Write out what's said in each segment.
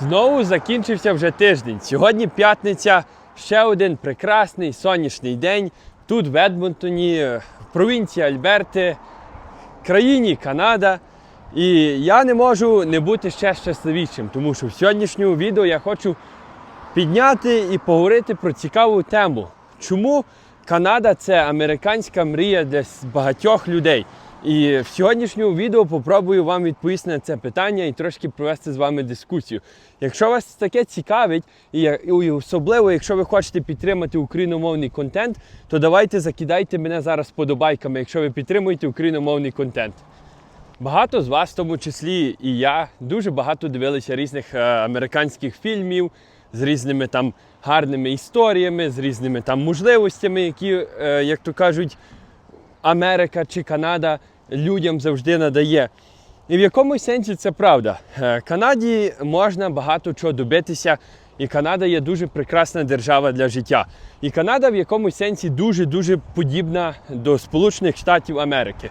Знову закінчився вже тиждень. Сьогодні п'ятниця, ще один прекрасний сонячний день. Тут в Едмонтоні, в провінції Альберти, країні Канада. І я не можу не бути ще щасливішим, тому що в сьогоднішньому відео я хочу підняти і поговорити про цікаву тему. Чому Канада це американська мрія для багатьох людей? І в сьогоднішньому відео попробую вам відповісти на це питання і трошки провести з вами дискусію. Якщо вас таке цікавить, і особливо, якщо ви хочете підтримати україномовний контент, то давайте закидайте мене зараз подобайками, якщо ви підтримуєте україномовний контент. Багато з вас, в тому числі і я, дуже багато дивилися різних е, американських фільмів з різними там гарними історіями, з різними там можливостями, які, е, як то кажуть, Америка чи Канада людям завжди надає. І в якомусь сенсі це правда. Е, Канаді можна багато чого добитися, і Канада є дуже прекрасна держава для життя. І Канада в якомусь сенсі дуже-дуже подібна до Сполучених Штатів Америки.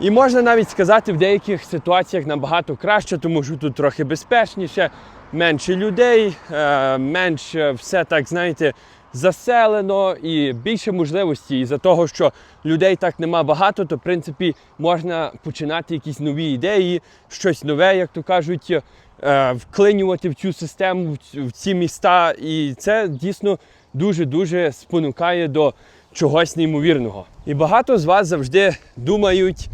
І можна навіть сказати, в деяких ситуаціях набагато краще, тому що тут трохи безпечніше, менше людей, е, менше все так, знаєте, заселено і більше можливостей. І за того, що людей так нема багато, то в принципі можна починати якісь нові ідеї, щось нове, як то кажуть, е, вклинювати в цю систему, в ці- міста. І це дійсно дуже-дуже спонукає до чогось неймовірного. І багато з вас завжди думають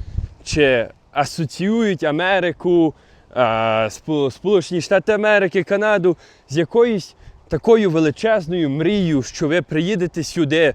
чи асоціюють Америку, е, Сполучені Штати Америки, Канаду з якоюсь такою величезною мрією, що ви приїдете сюди.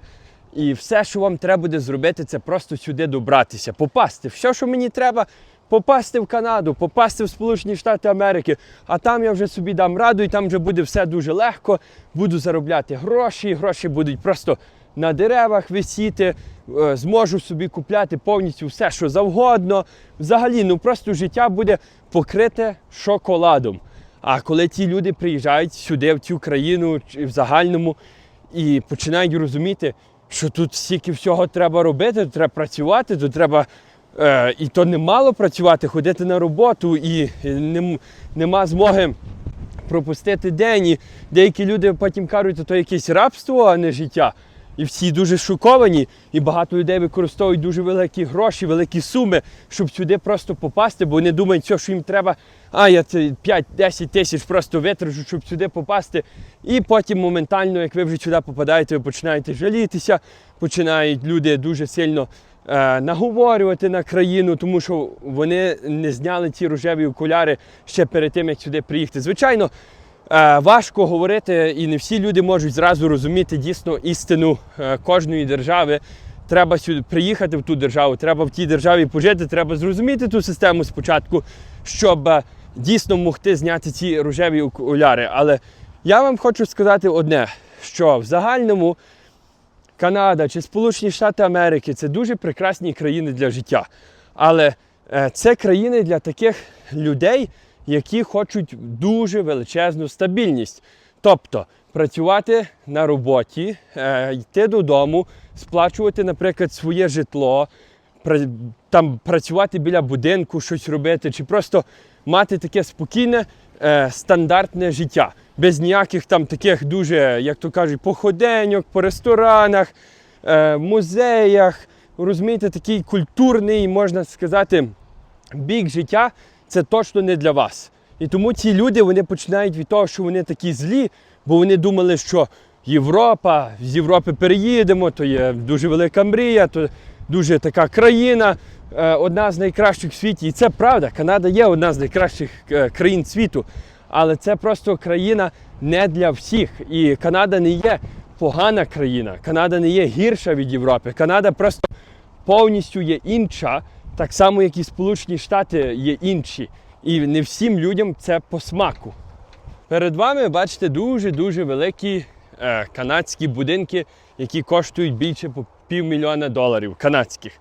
І все, що вам треба буде зробити, це просто сюди добратися, попасти. Все, що мені треба, попасти в Канаду, попасти в Сполучені Штати Америки. А там я вже собі дам раду, і там вже буде все дуже легко. Буду заробляти гроші, гроші будуть просто на деревах висіти, е, зможу собі купляти повністю все, що завгодно. Взагалі, ну просто життя буде покрите шоколадом. А коли ті люди приїжджають сюди, в цю країну в загальному, і починають розуміти, що тут стільки всього треба робити, тут треба працювати, тут треба. Е, і то немало працювати, ходити на роботу, і нем, нема змоги пропустити день. І деякі люди потім кажуть, то якесь рабство, а не життя. І всі дуже шоковані, і багато людей використовують дуже великі гроші, великі суми, щоб сюди просто попасти, бо вони думають, що, їм треба, а я це 5-10 тисяч просто витрачу, щоб сюди попасти. І потім моментально, як ви вже сюди попадаєте, ви починаєте жалітися, починають люди дуже сильно е, наговорювати на країну, тому що вони не зняли ці рожеві окуляри ще перед тим, як сюди приїхати. Звичайно, важко говорити, і не всі люди можуть зразу розуміти дійсно істину е, кожної держави. Треба сюди приїхати в ту державу, треба в тій державі пожити, треба зрозуміти ту систему спочатку, щоб е, дійсно могти зняти ці рожеві окуляри. Але я вам хочу сказати одне: що в загальному Канада чи Сполучені Штати Америки це дуже прекрасні країни для життя. Але е, це країни для таких людей, які хочуть дуже величезну стабільність. Тобто працювати на роботі, е, йти додому, сплачувати, наприклад, своє житло, там працювати біля будинку, щось робити, чи просто мати таке спокійне, е, стандартне життя. Без ніяких там таких дуже, як то кажуть, походеньок по ресторанах, е, музеях. Розумієте, такий культурний, можна сказати, бік життя це точно не для вас. І тому ці люди вони починають від того, що вони такі злі, бо вони думали, що Європа, з Європи переїдемо, то є дуже велика мрія, то дуже така країна, е, одна з найкращих в світі. І це правда. Канада є одна з найкращих е, країн світу. Але це просто країна не для всіх. І Канада не є погана країна. Канада не є гірша від Європи. Канада просто повністю є інша, так само, як і Сполучені Штати є інші. І не всім людям це по смаку. Перед вами бачите дуже-дуже великі е, канадські будинки, які коштують більше по півмільйона доларів канадських.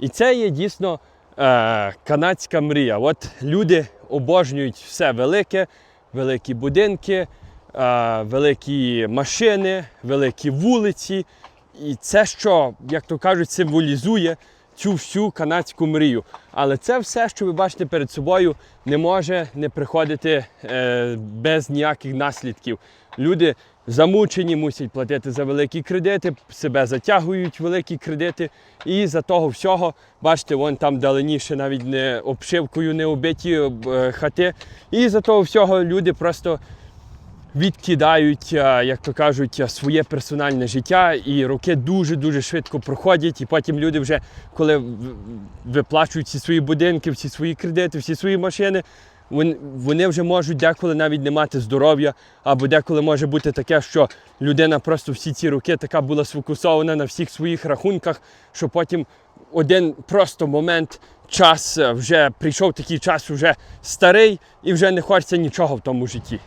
І це є дійсно е, канадська мрія. От люди обожнюють все велике, великі будинки, е, великі машини, великі вулиці. І це, що, як то кажуть, символізує цю всю канадську мрію. Але це все, що ви бачите перед собою, не може не приходити е, без ніяких наслідків. Люди замучені, мусять платити за великі кредити, себе затягують великі кредити. І за того всього, бачите, вон там вдалині ще навіть не обшивкою не оббиті е, хати. І за того всього люди просто відкидають, е, як то кажуть, е, своє персональне життя, і роки дуже-дуже швидко проходять. І потім люди вже, коли виплачують всі свої будинки, всі свої кредити, всі свої машини, вон- вони вже можуть деколи навіть не мати здоров'я, або деколи може бути таке, що людина просто всі ці роки така була сфокусована на всіх своїх рахунках, що потім один просто момент, час е, вже прийшов такий час, вже старий, і вже не хочеться нічого в тому житті.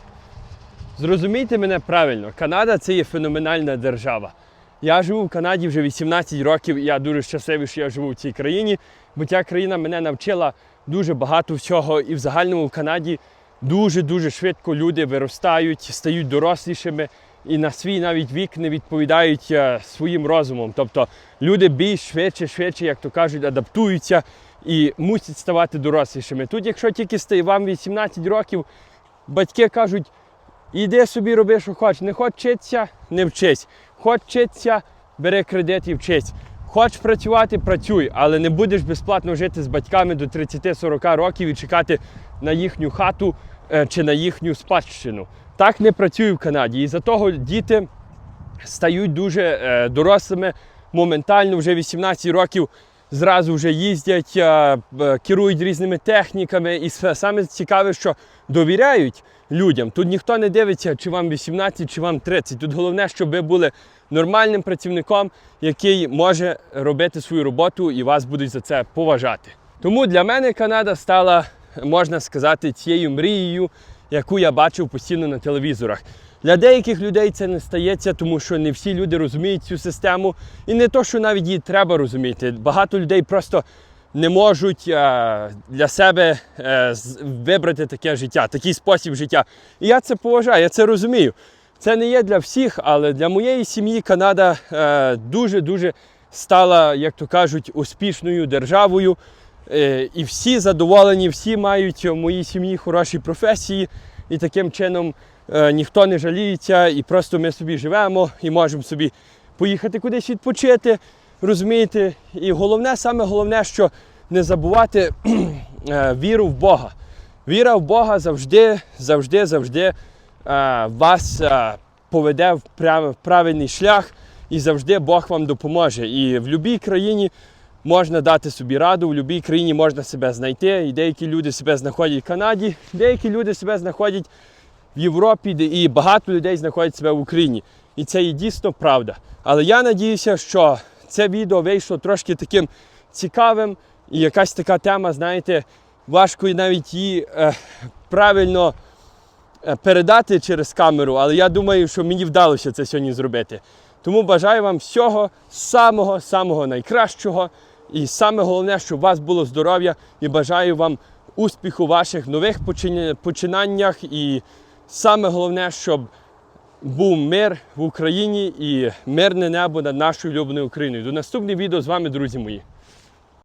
Зрозумійте мене правильно, Канада це є феноменальна держава. Я живу в Канаді вже 18 років, і я дуже щасливий, що я живу в цій країні, бо ця країна мене навчила дуже багато всього. І в загальному в Канаді дуже-дуже швидко люди виростають, стають дорослішими і на свій навіть вік не відповідають е, своїм розумом. Тобто люди більш швидше, швидше, як то кажуть, адаптуються і мусять ставати дорослішими. Тут, якщо тільки стає вам 18 років, батьки кажуть, Іди собі роби, що хочеш. Не хочеш вчитися, не вчись. Хоч вчитися, бери кредит і вчись. Хочеш працювати, працюй, але не будеш безплатно жити з батьками до 30-40 років і чекати на їхню хату е, чи на їхню спадщину. Так не працює в Канаді. І за того діти стають дуже е, дорослими моментально, вже 18 років зразу вже їздять, е, керують різними техніками. І саме цікаве, що довіряють людям. Тут ніхто не дивиться, чи вам 18, чи вам 30. Тут головне, щоб ви були нормальним працівником, який може робити свою роботу і вас будуть за це поважати. Тому для мене Канада стала, можна сказати, цією мрією, яку я бачив постійно на телевізорах. Для деяких людей це не стається, тому що не всі люди розуміють цю систему. І не то, що навіть її треба розуміти. Багато людей просто не можуть е, для себе е, вибрати таке життя, такий спосіб життя. І я це поважаю, я це розумію. Це не є для всіх, але для моєї сім'ї Канада е, дуже-дуже стала, як то кажуть, успішною державою. І всі задоволені, всі мають в моїй сім'ї хороші професії, і таким чином ніхто не жаліється, і просто ми собі живемо і можемо собі поїхати кудись відпочити, розумієте? І головне, саме головне, що не забувати е, віру в Бога. Віра в Бога завжди, завжди, завжди е, вас е, поведе в в правильний шлях, і завжди Бог вам допоможе. І в будь-якій країні можна дати собі раду, в будь-якій країні можна себе знайти. І деякі люди себе знаходять в Канаді, деякі люди себе знаходять в Європі, і багато людей знаходять себе в Україні. І це є дійсно правда. Але я надіюся, що це відео вийшло трошки таким цікавим, і якась така тема, знаєте, важко навіть її е, правильно е, передати через камеру, але я думаю, що мені вдалося це сьогодні зробити. Тому бажаю вам всього самого, самого найкращого. І саме головне, щоб у вас було здоров'я, і бажаю вам успіху в ваших нових починаннях. І саме головне, щоб був мир в Україні і мирне небо над нашою улюбленою Україною. До наступного відео з вами, друзі мої.